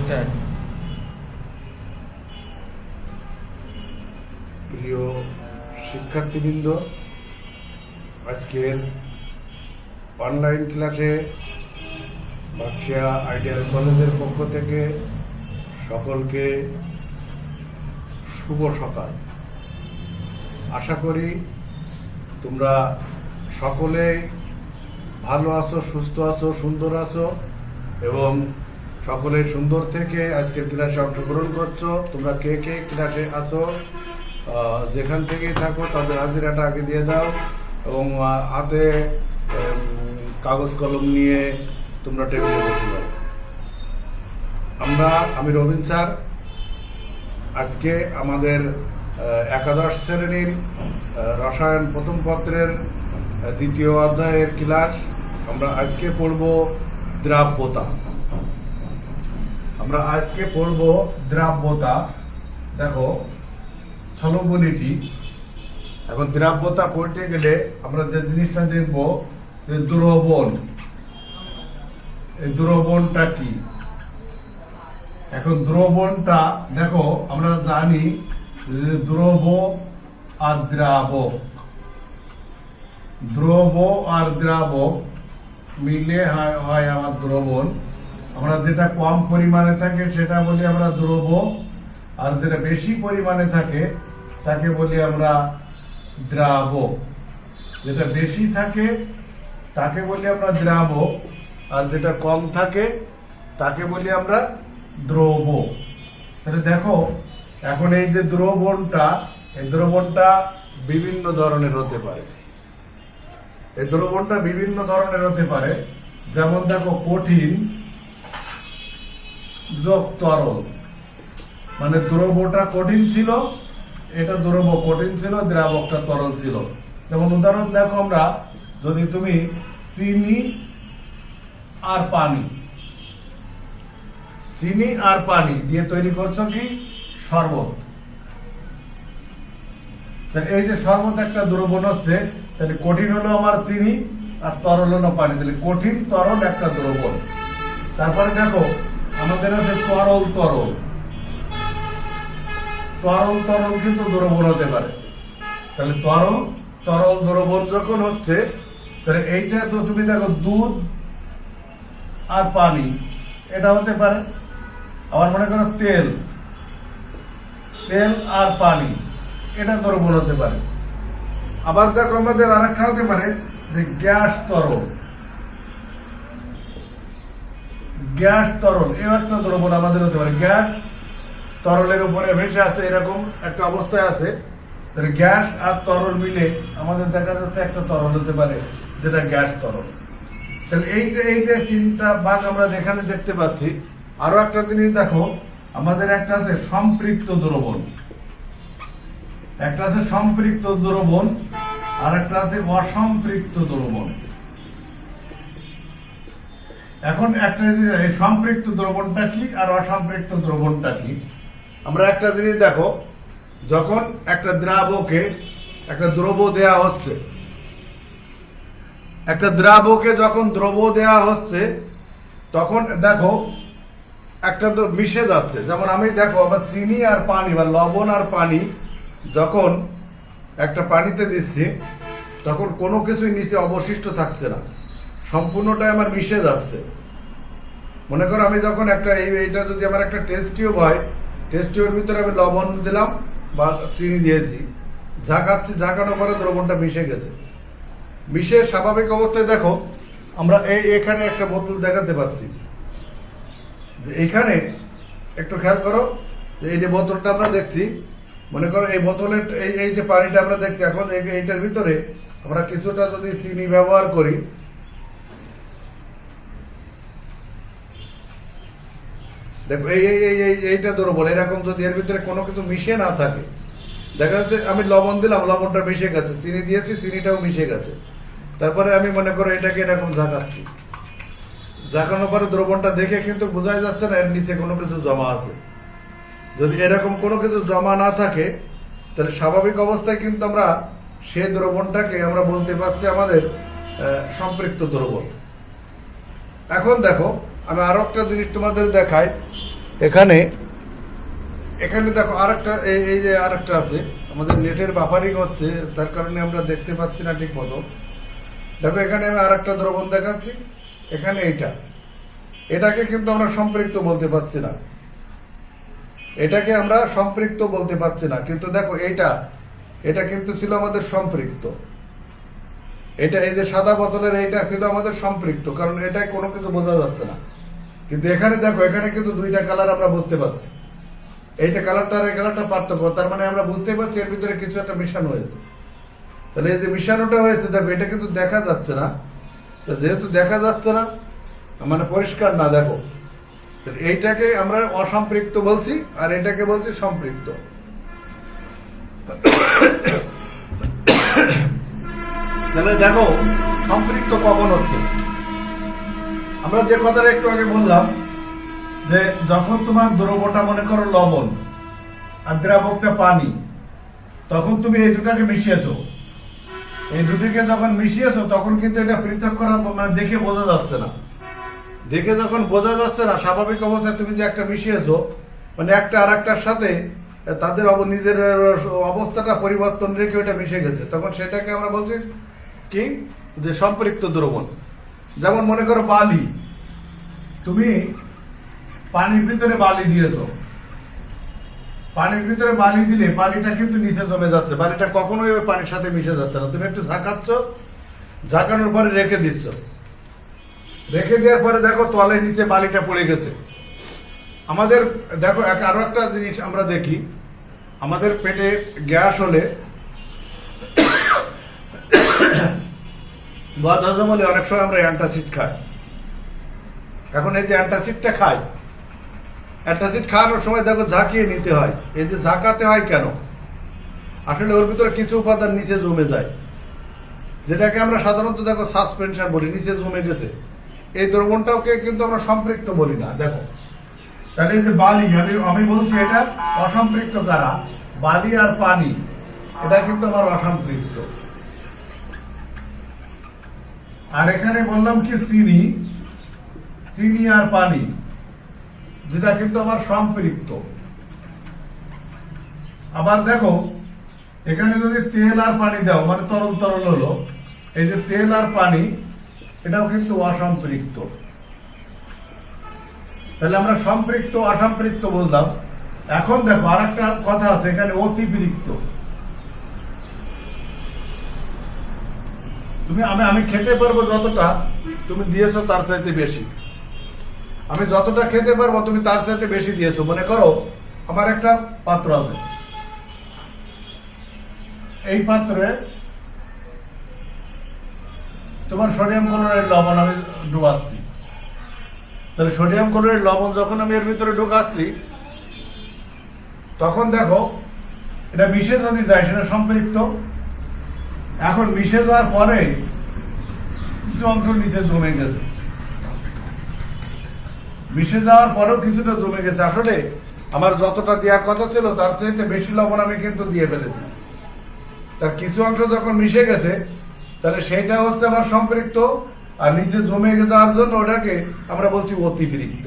Start প্রিয় শিক্ষার্থীবৃন্দ, আজকের অনলাইন ক্লাসে বাক্সিয়া আইডিয়াল কলেজের পক্ষ থেকে সকলকে শুভ সকাল। আশা করি তোমরা সকলে ভালো আছো, সুস্থ আছো, সুন্দর আছো এবং সকলে সুন্দর থেকে আজকের ক্লাসে অংশগ্রহণ করছ। তোমরা কে কে ক্লাসে আছো যেখান থেকেই থাকো তাদের হাজিরাটা আগে দিয়ে দাও এবং হাতে কাগজ কলম নিয়ে তোমরা টেবিলে বসে যাও। আমরা, আমি রবীন স্যার, আজকে আমাদের একাদশ শ্রেণির রসায়ন প্রথম পত্রের দ্বিতীয় অধ্যায়ের ক্লাস। আমরা আজকে পড়ব দ্রাব্যতা। আমরা আজকে পড়ব দ্রাব্যতা। দেখো ছলবনিটি এখন দ্রাব্যতা পড়তে গেলে আমরা যে জিনিসটা দেখব, যে দ্রবণ। এই দ্রবণটা কি? এখন দ্রবণটা, দেখো, আমরা জানি দ্রব আর দ্রাবক। দ্রব আর দ্রাবক মিলে হয় আমার দ্রবণ। আমরা যেটা কম পরিমাণে থাকে সেটা বলি আমরা দ্রব আর যেটা বেশি পরিমাণে থাকে, তাকে বলি আমরা দ্রাবক যেটা বেশি থাকে, তাকে বলি আমরা দ্রাব। আর যেটা কম থাকে, তাকে বলি আমরা দ্রব তাহলে দেখো, এখন এই যে দ্রবণটা, এই দ্রবণটা বিভিন্ন ধরনের হতে পারে। এই দ্রবণটা বিভিন্ন ধরনের হতে পারে। যেমন দেখো, কঠিন যোগ তরল মানে দ্রবটা কঠিন ছিল, এটা দ্রব কঠিন ছিল, দ্রাবকটা তরল ছিল। যেমন উদাহরণ, দেখো আমরা, যদি তুমি চিনি আর পানি, চিনি আর পানি দিয়ে তৈরি করছ কি? শরবত। এই যে শরবত একটা দ্রবণ হচ্ছে, তাহলে কঠিন হলো আমার চিনি আর তরল হলো পানি। তাহলে কঠিন তরল একটা দ্রবণ তারপরে দেখো আমাদের আছে তরল তরল। তরল তরল কিন্তু দ্রবণ হতে পারে। তাহলে তরল তরল দ্রবণ যখন হচ্ছে, তাহলে এইটা তো তুমি দেখো দুধ আর পানি, এটা হতে পারে। আবার মনে করো তেল তেল আর পানি, এটা দ্রবণ হতে পারে। আবার দেখো আমাদের আরেকটা হতে পারে যে গ্যাস তরল। গ্যাস তরল এও একটা দ্রবণ আমাদের হতে পারে। গ্যাস তরলের উপরে ভেসে আছে এরকম একটা অবস্থায় আছে। তাহলে গ্যাস আর তরল মিলে আমাদের দেখা যাচ্ছে একটা তরল হতে পারে, যেটা গ্যাস তরল। তাহলে এই যে এই যে তিনটা ভাগ আমরা যেখানে দেখতে পাচ্ছি, আরও একটা জিনিস দেখো, আমাদের একটা আছে সম্পৃক্ত দ্রবণ। একটা আছে সম্পৃক্ত দ্রবণ, আর একটা আছে অসম্পৃক্ত দ্রবণ। এখন একটা জিনিস সম্পৃক্ত দ্রবণটা কি আর অসম্পৃক্ত দ্রবণটা কি? আমরা একটা জিনিস দেখো, যখন একটা দ্রাবকে একটা দ্রব দেয়া হচ্ছে, একটা দ্রাবকে যখন দ্রব দেয়া হচ্ছে, তখন দেখো একটা তো মিশে যাচ্ছে। যেমন আমি দেখো, আমার চিনি আর পানি বা লবণ আর পানি যখন একটা পানিতে দিচ্ছি, তখন কোনো কিছুই নিচে অবশিষ্ট থাকছে না। সম্পূর্ণটাই আমার মিশে যাচ্ছে। মনে করো আমি যখন একটা এই এইটা যদি আমার একটা টেস্ট টিউব হয় টেস্ট টিউবের ভিতরে আমি লবণ দিলাম বা চিনি দিয়েছি। ঝাঁকাচ্ছি ঝাঁকানোর পরে দ্রবণটা মিশে গেছে। মিশে স্বাভাবিক অবস্থায় দেখো, আমরা এই এখানে একটা বোতল দেখাতে পাচ্ছি। যে এখানে একটু খেয়াল করো, যে এই যে বোতলটা আমরা দেখছি, মনে করো এই বোতলের এই এই যে পানিটা আমরা দেখছি, এখন এই- এইটার ভিতরে আমরা কিছুটা যদি চিনি ব্যবহার করি দেখো, এই এই এই, এই- এইটা দ্রবণ এরকম যদি এর ভিতরে কোনো কিছু মিশে না থাকে, দেখা যাচ্ছে আমি লবণ দিলাম, লবণটা মিশে গেছে, চিনি দিয়েছি, চিনিটাও মিশে গেছে। তারপরে আমি মনে করো এটাকে এরকম ঝাঁকাচ্ছি। ঝাঁকানোর পরে দ্রবণটা দেখে কিন্তু বোঝাই যাচ্ছে না, এর নিচে কোনো কিছু জমা আছে। যদি এরকম কোনো কিছু জমা না থাকে, তাহলে স্বাভাবিক অবস্থায় কিন্তু আমরা সে দ্রবণটাকে আমরা বলতে পারছি আমাদের সম্পৃক্ত দ্রবণ। এখন দেখো আমি আরও একটা জিনিস তোমাদের দেখাই। এখানে এখানে দেখো আরেকটা, এই এই যে আরেকটা আছে। আমাদের নেটের বাফারিং হচ্ছে, তার কারণে আমরা দেখতে পাচ্ছি না ঠিক মতো। দেখো, এখানে আমি আরেকটা দ্রবণ দেখাচ্ছি। এখানে এইটা। এটাকে কিন্তু আমরা সম্পৃক্ত বলতে পারছি না। এটাকে আমরা সম্পৃক্ত বলতে পারছি না। কিন্তু দেখো, এইটা, এটা কিন্তু ছিল আমাদের সম্পৃক্ত। এটা, এই যে সাদা বোতলের এইটা ছিল আমাদের সম্পৃক্ত। কারণ এটা কোনো কিছু বোঝা যাচ্ছে না। কিন্তু এখানে দেখো, এখানে কিন্তু দুইটা কালার আমরা বুঝতে পারছি। এইটা কালারটা আর এই কালারটা পার্থক্য, তার মানে আমরা বুঝতে পারছি এর ভিতরে কিছু একটা মিশানো হয়েছে। তাহলে এই যে মিশানোটা হয়েছে, দেখো, এটা কিন্তু দেখা যাচ্ছে না। যেহেতু দেখা যাচ্ছে না মানে পরিষ্কার না, দেখো। এইটাকে আমরা অসম্পৃক্ত বলছি, আর এটাকে বলছি সম্পৃক্ত। তাহলে দেখো, সম্পৃক্ত কখন হচ্ছে? আমরা যে কথাটা একটু আগে বললাম, যে যখন তোমার দ্রবটা মনে করো লবণ আর দ্রাবকটা পানি, তখন তুমি এই দুটাকে মিশিয়েছো। এই দুটিকে যখন মিশিয়েছো, তখন কিন্তু এটা পৃথক করা মানে দেখে বোঝা যাচ্ছে না। দেখে যখন বোঝা যাচ্ছে না, স্বাভাবিক অবস্থায় তুমি যে একটা মিশিয়েছো মানে একটা আর একটার সাথে তাদের নিজের অবস্থাটা পরিবর্তন রেখে ওটা মিশে গেছে। তখন সেটাকে আমরা বলছি কি? যে সম্পৃক্ত দ্রবণ। যেমন মনে করো বালি, তুমি পানির ভিতরে বালি দিয়েছ। পানির ভিতরে বালি দিলে পানিটা কিন্তু নিচে জমে যাচ্ছে, বালিটা কখনোই ওই পানির সাথে মিশে যাচ্ছে না। তুমি একটু ঝাঁকাচ্ছ, ঝাঁকানোর পরে রেখে দিচ্ছ। রেখে দেওয়ার পরে দেখো তলে নিচে বালিটা পড়ে গেছে। আমাদের, দেখো আরও একটা জিনিস আমরা দেখি। আমাদের পেটে গ্যাস হলে বদ হজম হলে অনেক সময় আমরা অ্যান্টাসিড খাই। এখন এই যে অ্যান্টাসিডটা খাই, অ্যান্টাসিড খাওয়ানোর সময় দেখো ঝাঁকিয়ে নিতে হয়। এই যে ঝাঁকাতে হয় কেন? আসলে ওর ভিতরে কিছু উপাদান নিচে জমে যায়। যেটাকে আমরা সাধারণত দেখো সাসপেনশন বলি, নিচে জমে গেছে। এই দ্রবণটাকে কিন্তু আমরা সম্পৃক্ত বলি না, দেখো। তাহলে যে বালি, আমি আমি বলছি এটা অসম্পৃক্ত কারা? বালি আর পানি, এটা কিন্তু আমার অসম্পৃক্ত। আর এখানে বললাম কি চিনি চিনি আর পানি, যেটা কিন্তু আমার সম্পৃক্ত। আবার দেখো, এখানে যদি তেল আর পানি দাও মানে তরল তরল হলো, এই যে তেল আর পানি, এটাও কিন্তু অসম্পৃক্ত। তাহলে আমরা সম্পৃক্ত, অসম্পৃক্ত বলতাম এখন দেখো আর একটা কথা আছে, এখানে অতিরিক্ত তুমি আমি আমি খেতে পারব যতটা তুমি দিয়েছ তার চাইতে বেশি। আমি যতটা খেতে পারব তুমি তার চাইতে বেশি দিয়েছ। মনে করো, আমার একটা পাত্র আছে। এই পাত্রে তোমার সোডিয়াম ক্লোরাইড লবণ আমি ডুবাচ্ছি। তাহলে সোডিয়াম ক্লোরাইড লবণ যখন আমি এর ভিতরে ঢুকাচ্ছি তখন দেখো, এটা মিশে যদি যায়, সেটা সম্পৃক্ত। এখন মিশে যাওয়ার পরে কিছু অংশ নিচে জমে গেছে। মিশে যাওয়ার পরেও কিছুটা জমে গেছে। আসলে আমার যতটা দেওয়ার কথা ছিল, তার চাইতে বেশি লবণ আমি কিন্তু দিয়ে ফেলেছি। তার কিছু অংশ যখন মিশে গেছে, তাহলে সেটা হচ্ছে আমার সম্পৃক্ত, আর নিচে জমে যাওয়ার জন্য ওটাকে আমরা বলছি অতিবৃত্ত।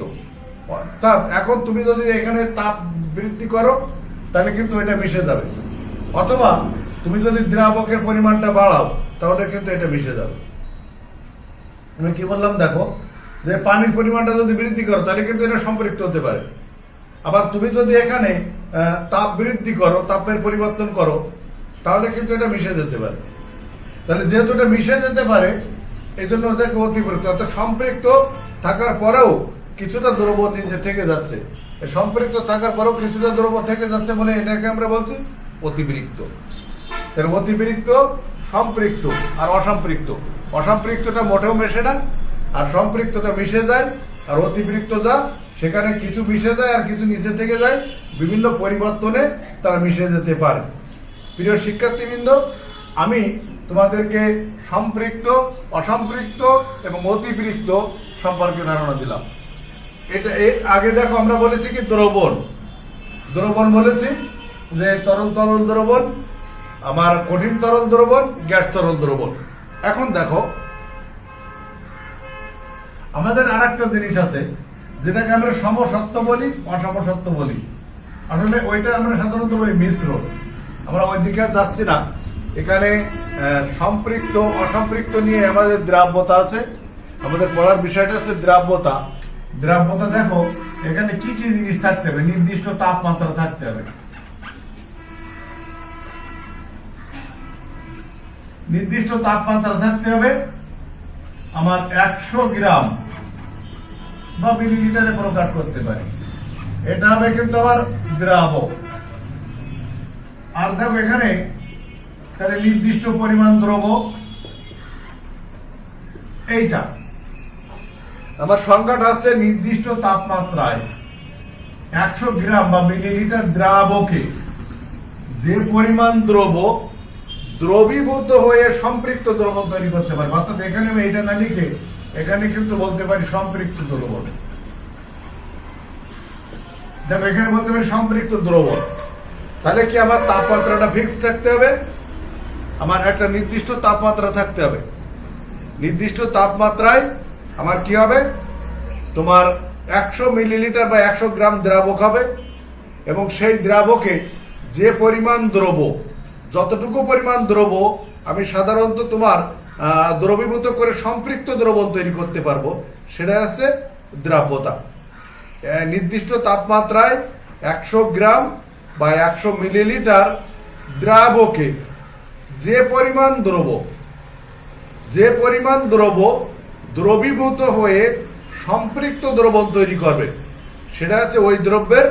অর্থাৎ এখন তুমি যদি এখানে তাপ বৃদ্ধি করো, তাহলে কিন্তু এটা মিশে যাবে। অথবা তুমি যদি দ্রাবকের পরিমাণটা বাড়াও, তাহলে কিন্তু এটা মিশে যাবে। আমি কি বললাম, দেখো, যে পানির পরিমাণটা যদি বৃদ্ধি করো, তাহলে কিন্তু এটা সম্পৃক্ত হতে পারে। আবার তুমি যদি এখানে তাপ বৃদ্ধি করো, তাপের পরিবর্তন করো, তাহলে কিন্তু এটা মিশে যেতে পারে। তাহলে যেহেতু এটা মিশে যেতে পারে এই জন্য ওদেরকে অতিরিক্ত অর্থাৎ সম্পৃক্ত থাকার পরেও কিছুটা দ্রব্য নিচে থেকে যাচ্ছে। সম্পৃক্ত থাকার পরেও কিছুটা দ্রব্য থেকে যাচ্ছে বলে এটাকে আমরা বলছি অতিরিক্ত এর অতিরিক্ত সম্পৃক্ত আর অসম্পৃক্ত। অসম্পৃক্তটা মোটেও মেশে না, আর সম্পৃক্তটা মিশে যায়, আর অতিরিক্ত যা, সেখানে কিছু মিশে যায় আর কিছু নিচে থেকে যায়, বিভিন্ন পরিবর্তনে তারা মিশে যেতে পারে। প্রিয় শিক্ষার্থীবৃন্দ, আমি তোমাদেরকে সম্পৃক্ত, অসম্পৃক্ত এবং অতিরিক্ত সম্পর্কে ধারণা দিলাম। এটা এর আগে দেখো আমরা বলেছি কি দ্রবণ। দ্রবণ বলেছি যে তরল তরল দ্রবণ আমার কঠিন তরল দ্রবণ, গ্যাস তরল দ্রবণ। এখন দেখো, আমাদের আর একটা জিনিস আছে, যেটাকে আমরা সমসত্ব বলি অসমসত্ব বলি। আসলে ওইটা আমরা সাধারণত বলি মিশ্র। আমরা ওই দিকে যাচ্ছি না। এখানে সম্পৃক্ত, অসম্পৃক্ত নিয়ে আমাদের দ্রাব্যতা আছে। আমাদের পড়ার বিষয়টা হচ্ছে দ্রাব্যতা। দ্রাব্যতা দেখো, এখানে কি কি জিনিস থাকতে হবে? নির্দিষ্ট তাপমাত্রা থাকতে হবে। নির্দিষ্ট তাপমাত্রা থাকতে হবে আমার একশো গ্রাম বা মিলিলিটারে প্রকাশ করতে পারি। এটা হবে কিন্তু আমার দ্রাবক আর দেখো এখানে তাহলে নির্দিষ্ট পরিমাণ দ্রব। এইটা। আমার সংখ্যাটা হচ্ছে নির্দিষ্ট তাপমাত্রায় একশো গ্রাম বা মিলিলিটার দ্রাবকে যে পরিমাণ দ্রব দ্রবীভূত হয়ে সম্পৃক্ত দ্রবণ তৈরি করতে পারবে অর্থাৎ এখানে আমি এটা না লিখে, এখানে কিন্তু বলতে পারি সম্পৃক্ত দ্রবণ দেখো, এখানে বলতে পারি সম্পৃক্ত দ্রবণ তাহলে কি আমার তাপমাত্রাটা ফিক্স থাকতে হবে? আমার একটা নির্দিষ্ট তাপমাত্রা থাকতে হবে। নির্দিষ্ট তাপমাত্রায় আমার কি হবে? তোমার একশো মিলিলিটার বা একশো গ্রাম দ্রাবক হবে এবং সেই দ্রাবকে যে পরিমাণ দ্রব যতটুকু পরিমাণ দ্রব্য আমি সাধারণত তোমার দ্রবীভূত করে সম্পৃক্ত দ্রবণ তৈরি করতে পারব সেটা হচ্ছে দ্রাব্যতা। নির্দিষ্ট তাপমাত্রায় একশো গ্রাম বা একশো মিলিলিটার দ্রাবকে যে পরিমাণ দ্রব যে পরিমাণ দ্রব দ্রবীভূত হয়ে সম্পৃক্ত দ্রবণ তৈরি করবে, সেটা হচ্ছে ওই দ্রব্যের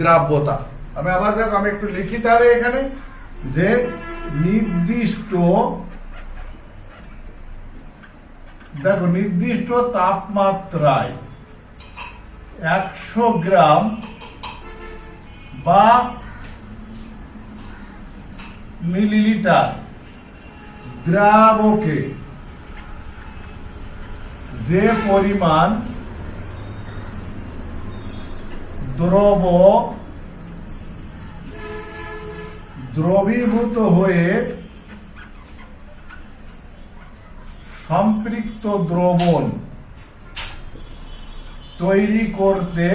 দ্রাব্যতা। আমি আবার দেখো, আমি একটু লিখি তাহলে এখানে। যে নির্দিষ্ট দেখো নির্দিষ্ট তাপমাত্রায় একশো গ্রাম বা মিলিলিটার দ্রাবকে যে পরিমাণ দ্রব দ্রবীভূত হয়ে সম্পৃক্ত দ্রবণ তৈরি করতে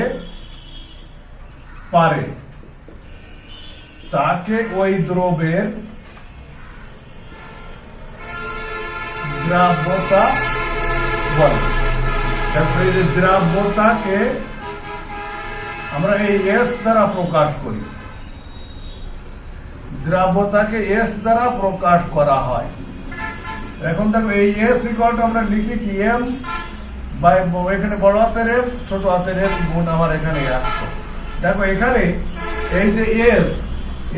পারে। তাকে ওই দ্রবের দ্রাব্যতা বলে। দ্রাব্যতাকে আমরা এই এস দ্বারা প্রকাশ করি। দ্রাব্যতাকে এস দ্বারা প্রকাশ করা হয়। এখন দেখো, এই এস আমরা লিখি কি? এম এখানে বড় হাতের এম ছোট হাতের এম গুণ আমার এখানে দেখো, এখানে এই যে এস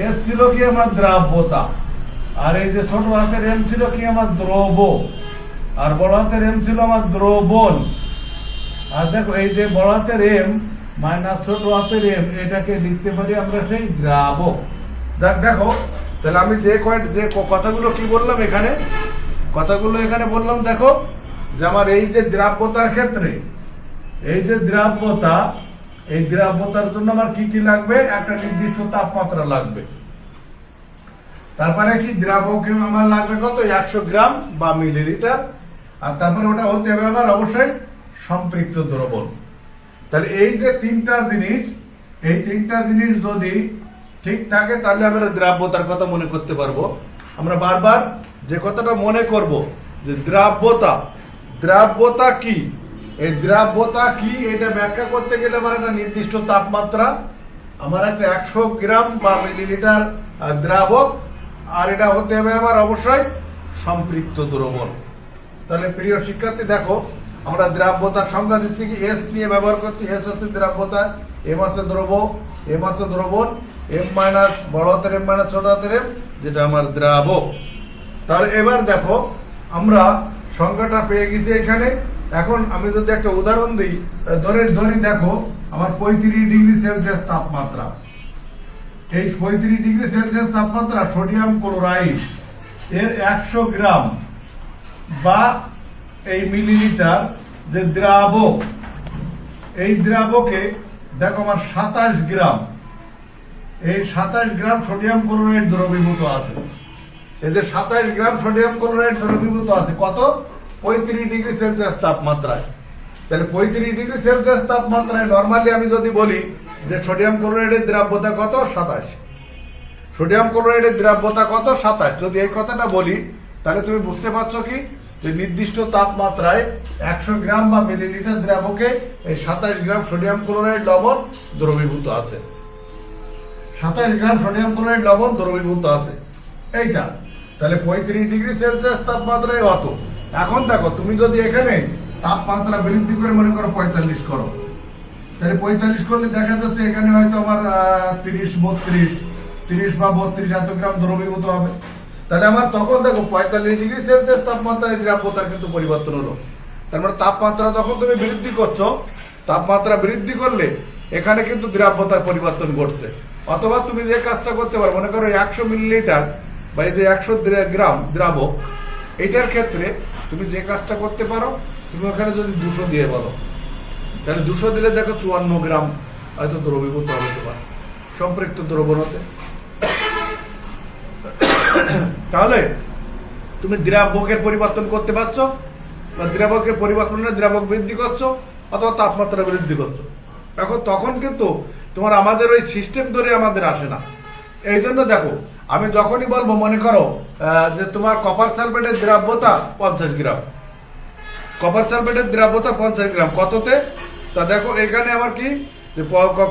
এস ছিল কি আমার দ্রাব্যতা, আর এই যে ছোট হাতের এম ছিল কি আমার দ্রব আর বড় হাতের এম ছিল আমার দ্রবণ। আর দেখো, এই যে বড় হাতের এম মাইনাস ছোট হাতের এম এটাকে লিখতে পারি আমরা সেই দ্রাবক। দেখ, দেখো, তাহলে আমি যে কয়েক যে কথাগুলো কি বললাম এখানে? কথাগুলো এখানে বললাম, দেখো, যে আমার এই যে দ্রাব্যতার ক্ষেত্রে, এই যে দ্রাব্যতা, এই দ্রাব্যতার জন্য আমার কি কি লাগবে? একটা নির্দিষ্ট তাপমাত্রা লাগবে। তারপরে কি দ্রাবক আমার লাগবে কত? একশো গ্রাম বা মিলিলিটার। আর তারপরে ওটা হতে হবে আমার অবশ্যই সম্পৃক্ত দ্রবণ। তাহলে এই যে তিনটা জিনিস, এই তিনটা জিনিস যদি ঠিক থাকে, তাহলে আমরা দ্রাব্যতার কথা মনে করতে পারব। আমরা বারবার যে কথাটা মনে করব, যে দ্রাব্যতা দ্রাব্যতা কি? এই দ্রাব্যতা কি? এটা ব্যাখ্যা করতে গেলে আমার একটা নির্দিষ্ট তাপমাত্রা, আমার একটা একশো গ্রাম বা মিলিলিটার দ্রাবক, আর এটা হতে হবে আমার অবশ্যই সম্পৃক্ত দ্রবণ। তাহলে প্রিয় শিক্ষার্থী, দেখো, আমরা দ্রাব্যতার সংজ্ঞা দিচ্ছি কি? এস নিয়ে ব্যবহার করছি এস হচ্ছে দ্রাব্যতা এম আছে দ্রব এম আছে দ্রবণ এম মাইনাস বড় হাতের এম যেটা আমার দ্রাবক। এবার দেখো, আমরা সংখ্যাটা পেয়ে গেছি এখানে। এখন আমি যদি একটা উদাহরণ দিই ধরে, ধরি দেখো, আমার পঁয়ত্রিশ ডিগ্রি সেলসিয়াস তাপমাত্রা। এই পঁয়ত্রিশ ডিগ্রি সেলসিয়াস তাপমাত্রা সোডিয়াম ক্লোরাইড এর একশো গ্রাম বা এই মিলিলিটার যে দ্রাবক, এই দ্রাবকে দেখো আমার সাতাশ গ্রাম। এই সাতাশ গ্রাম সোডিয়াম ক্লোরাইড দ্রবীভূত আছে। এই যে সাতাশ গ্রাম সোডিয়াম ক্লোরাইড দ্রবীভূত আছে, কত? পঁয়ত্রিশ ডিগ্রি সেলসিয়াস তাপমাত্রায়। তাহলে পঁয়ত্রিশ ডিগ্রি সেলসিয়াস তাপমাত্রায় নর্মালি আমি যদি বলি যে সোডিয়াম ক্লোরাইডের দ্রাব্যতা কত? সাতাশ। সোডিয়াম ক্লোরাইডের দ্রাব্যতা কত? সাতাশ। যদি এই কথাটা বলি, তাহলে তুমি বুঝতে পারছ কি? যে নির্দিষ্ট তাপমাত্রায় একশো গ্রাম বা মিলিলিটার দ্রাবকে এই সাতাশ গ্রাম সোডিয়াম ক্লোরাইড লবণ দ্রবীভূত আছে। সাতাশ গ্রাম সোডিয়াম ক্লোরাইড লবণ দ্রবীভূত আছে। এইটা। তাহলে পঁয়ত্রিশ ডিগ্রি সেলসিয়াস তাপমাত্রায় অত। এখন দেখো, তুমি যদি এখানে তাপমাত্রা বৃদ্ধি করে মনে করো পঁয়তাল্লিশ করো। তাহলে পঁয়তাল্লিশ করলে দেখা যাচ্ছে এখানে হয়তো আমার তিরিশ, বত্রিশ, তিরিশ বা বত্রিশ এত গ্রাম দ্রবীভূত হবে। তাহলে আমার তখন দেখো পঁয়তাল্লিশ ডিগ্রি সেলসিয়াস তাপমাত্রায় দ্রাব্যতার কিন্তু পরিবর্তন হলো। তার মানে তাপমাত্রা তখন তুমি বৃদ্ধি করছ, তাপমাত্রা বৃদ্ধি করলে এখানে কিন্তু দ্রাব্যতার পরিবর্তন ঘটছে। অথবা তুমি যে কাজটা করতে পারো, মনে করো একশো মিলিলিটার বা এই যে একশো গ্রাম, দ্রাবক, এটার ক্ষেত্রে তুমি যে কাজটা করতে পারো, তুমি ওখানে যদি দুশো দিয়ে বলো, তাহলে দুশো দিলে দেখো চুয়ান্ন গ্রাম হয়তো দ্রবীভূত হবে তোমার, সম্পৃক্ত দ্রবণ হতে তাহলে তুমি দ্রাবকের পরিবর্তন করতে পারছ, বা দ্রাবকের পরিবর্তনে দ্রাবক বৃদ্ধি করছ, অথবা তাপমাত্রা বৃদ্ধি করছ। এখন তখন কিন্তু তোমার আমাদের ওই সিস্টেম ধরে আমাদের আসে না। এই জন্য দেখো, আমি যখনই বলব, মনে করো যে তোমার কপার সালফেটের দ্রাব্যতা পঞ্চাশ গ্রাম। কপার সালফেটের দ্রাব্যতা পঞ্চাশ গ্রাম। কততে? তা দেখো, এখানে আমার কি? যে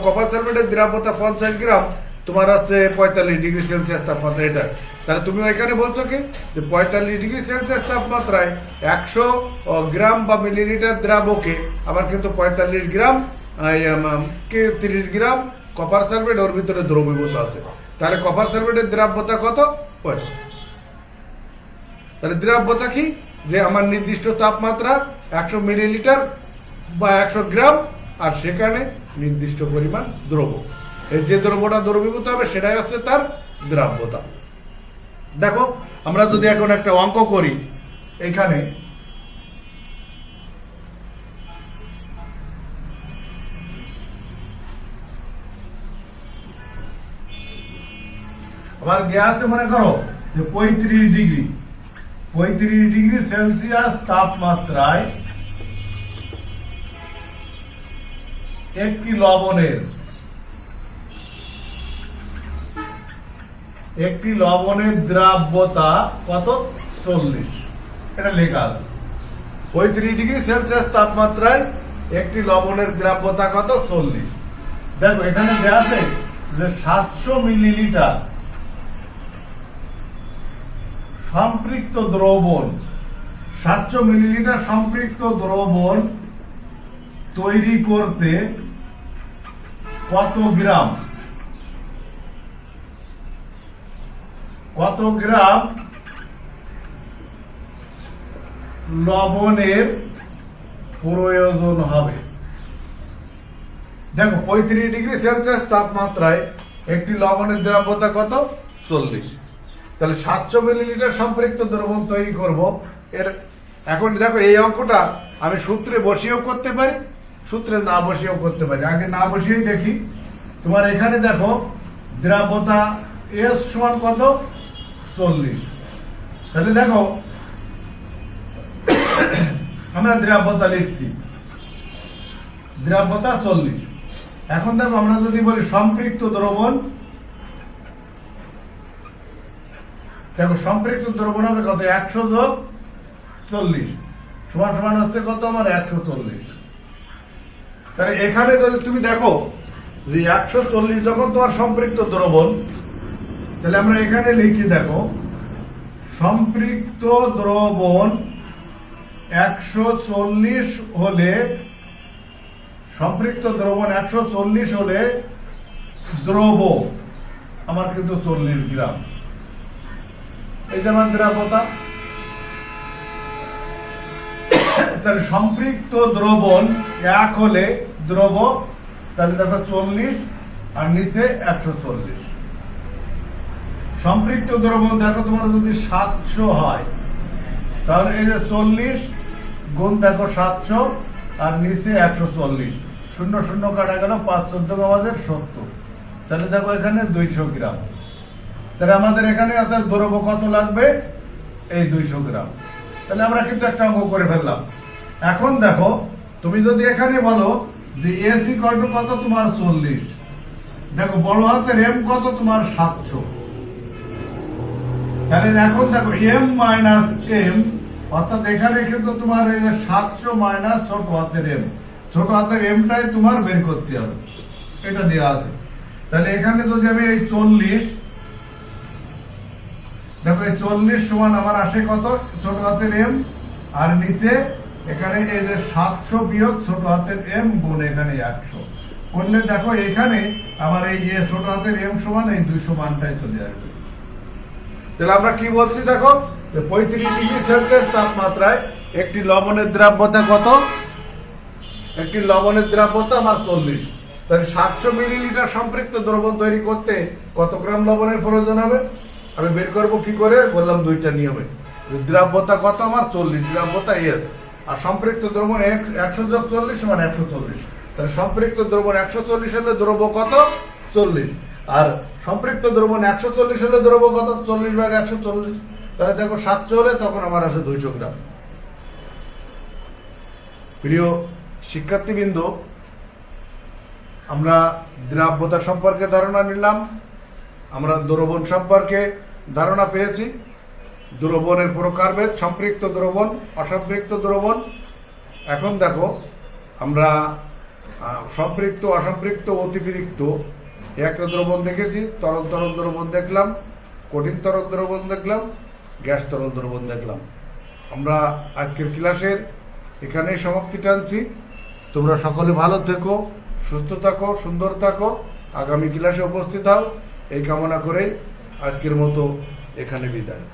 কপার সালফেটের দ্রাব্যতা পঞ্চাশ গ্রাম, তোমার হচ্ছে পঁয়তাল্লিশ ডিগ্রি সেলসিয়াস তাপমাত্রা এটা। তাহলে তুমি ওইখানে বলছো কি? যে পঁয়তাল্লিশ ডিগ্রি সেলসিয়াস তাপমাত্রায় একশো গ্রাম বা মিলিলিটার দ্রাবকে আবার কিন্তু পঁয়তাল্লিশ গ্রাম কি তিরিশ গ্রাম? কপার সালফেট ওর ভিতরে দ্রবীভূত আছে। তাহলে কপার সালফেটের দ্রাব্যতা কত? ওই তাহলে দ্রাব্যতা কি? যে আমার নির্দিষ্ট তাপমাত্রা একশো মিলিলিটার বা একশো গ্রাম, আর সেখানে নির্দিষ্ট পরিমাণ দ্রব্য। এই যে দ্রব্যটা দ্রবীভূত হবে, সেটাই হচ্ছে তার দ্রাব্যতা। দেখো, আমরা যদি এখন একটা অঙ্ক করি, এখানে আমার গ্যাসে মনে করো যে পঁয়ত্রিশ ডিগ্রি। পঁয়ত্রিশ ডিগ্রি সেলসিয়াস তাপমাত্রায় একটি লবণের একটি লবণের দ্রাব্যতা কত? চল্লিশ। এটা লেখা আছে। পঁয়ত্রিশ ডিগ্রি সেলসিয়াস তাপমাত্রায় একটি লবণের দ্রাব্যতা কত? চল্লিশ। দেখো, এখানে দেওয়া যে সাতশো মিলিলিটার সম্পৃক্ত দ্রবণ, সাতশো মিলিলিটার সম্পৃক্ত দ্রবণ তৈরি করতে কত গ্রাম? কত গ্রাম লবণের প্রয়োজন হবে? দেখো, পঁয়ত্রিশ ডিগ্রি সেলসিয়াস তাপমাত্রায় একটি লবণের দ্রাব্যতা কত? চল্লিশ। তাহলে সাতশো মিলিলিটার সম্পৃক্ত দ্রবণ তৈরি করব। এর এখন দেখো এই অঙ্কটা আমি সূত্রে বসিয়েও করতে পারি, সূত্রে না বসিয়েও করতে পারি। আগে না বসিয়েই দেখি। তোমার এখানে দেখো দ্রাব্যতা এস সমান কত? চল্লিশ। তাহলে দেখো, আমরা দ্রাব্যতা লিখছি। দ্রাব্যতা চল্লিশ। এখন দেখো আমরা যদি বলি সম্পৃক্ত দ্রবণ দেখো, সম্পৃক্ত দ্রবণ হবে কত? একশো যোগ চল্লিশ। সমান সমান হচ্ছে কত? আমার একশো চল্লিশ। তাহলে এখানে যদি তুমি দেখো যে একশো চল্লিশ যখন তোমার সম্পৃক্ত দ্রবণ, তাহলে আমরা এখানে লিখি, দেখো, সম্পৃক্ত দ্রবণ একশো চল্লিশ হলে, সম্পৃক্ত দ্রবণ একশো চল্লিশ হলে দ্রব, আমার কিন্তু চল্লিশ গ্রাম। যে আমার তাহলে সম্পৃক্ত দ্রবণ এক হলে দ্রব, তাহলে দেখো চল্লিশ, আর নিচে একশো চল্লিশ। সম্পৃক্ত দ্রবণ দেখো তোমার যদি সাতশো হয়, তাহলে এই যে চল্লিশ গুণ দেখো সাতশো, আর নিচে একশো চল্লিশ। শূন্য শূন্য কাটা গেল, পাঁচ চোদ্দ আমাদের সত্তর। তাহলে দেখো এখানে দুইশো গ্রাম। তাহলে আমাদের এখানে অর্থাৎ দ্রব্য কত লাগবে? এই দুইশো গ্রাম। তাহলে আমরা কিন্তু একটা অঙ্ক করে ফেললাম। এখন দেখো, তুমি যদি এখানে বলো যে এস ইকুয়াল টু কত তোমার চল্লিশ? দেখো, বড় হাতের এম কত তোমার সাতশো? তাহলে এখন দেখো এম মাইনাস এম অর্থাৎ এখানে কিন্তু তোমার এই যে সাতশো মাইনাস ছোট হাতের এম ছোট হাতের এমটাই তোমার বের করতে হবে। এটা দেওয়া আছে। তাহলে এখানে যদি আমি এই চল্লিশ এই চল্লিশ সমান আমার আসে কত? ছোট হাতের এম আর নিচে এখানে এই যে সাতশো বিয়োগ ছোট হাতের এম গুণ এখানে একশো। করলে দেখো এখানে আমার এই যে ছোট হাতের এম সমান, এই দুইশো মানটাই চলে আসবে। তাহলে আমরা কি বলছি দেখো? পঁয়ত্রিশ ডিগ্রি সেলসিয়াস তাপমাত্রায় একটি লবণের দ্রাব্যতা কত? একটি লবণের দ্রাব্যতা আমার চল্লিশ। তাহলে সাতশো মিলিলিটার সম্পৃক্ত দ্রবণ তৈরি করতে কত গ্রাম লবণের প্রয়োজন হবে? আমি বের করব কি করে? বললাম দুইটা নিয়মে। দ্রাব্যতা কত আমার? চল্লিশ। দ্রাব্যতা এস আর সম্পৃক্ত দ্রবণ একশো যোগ চল্লিশ মানে একশো চল্লিশ। তাহলে সম্পৃক্ত দ্রবণ একশো চল্লিশ হলে দ্রব্য কত? চল্লিশ। আর সম্পৃক্ত দ্রবণ একশো চল্লিশ হলে দ্রব্য কত? চল্লিশ ভাগ একশো চল্লিশ। তাহলে দেখো সাতশো হলে তখন আমার আসে দুইশো গ্রাম। প্রিয় শিক্ষার্থীবৃন্দ, আমরা দ্রাব্যতা সম্পর্কে ধারণা নিলাম। আমরা দ্রবণ সম্পর্কে ধারণা পেয়েছি। দ্রবণের প্রকারভেদ সম্পৃক্ত দ্রবণ, অসম্পৃক্ত দ্রবণ। এখন দেখো, আমরা সম্পৃক্ত, অসম্পৃক্ত অতিরিক্ত একটা দ্রবণ দেখেছি। তরল তরল দ্রবণ দেখলাম, কঠিন তরল দ্রবণ দেখলাম, গ্যাস তরল দ্রবণ দেখলাম। আমরা আজকের ক্লাসের এখানেই সমাপ্তি টানছি। তোমরা সকলে ভালো থেকো, সুস্থ থাকো, সুন্দর থাকো। আগামী ক্লাসে উপস্থিত হও। এই কামনা করেই আজকের মতো এখানে বিদায়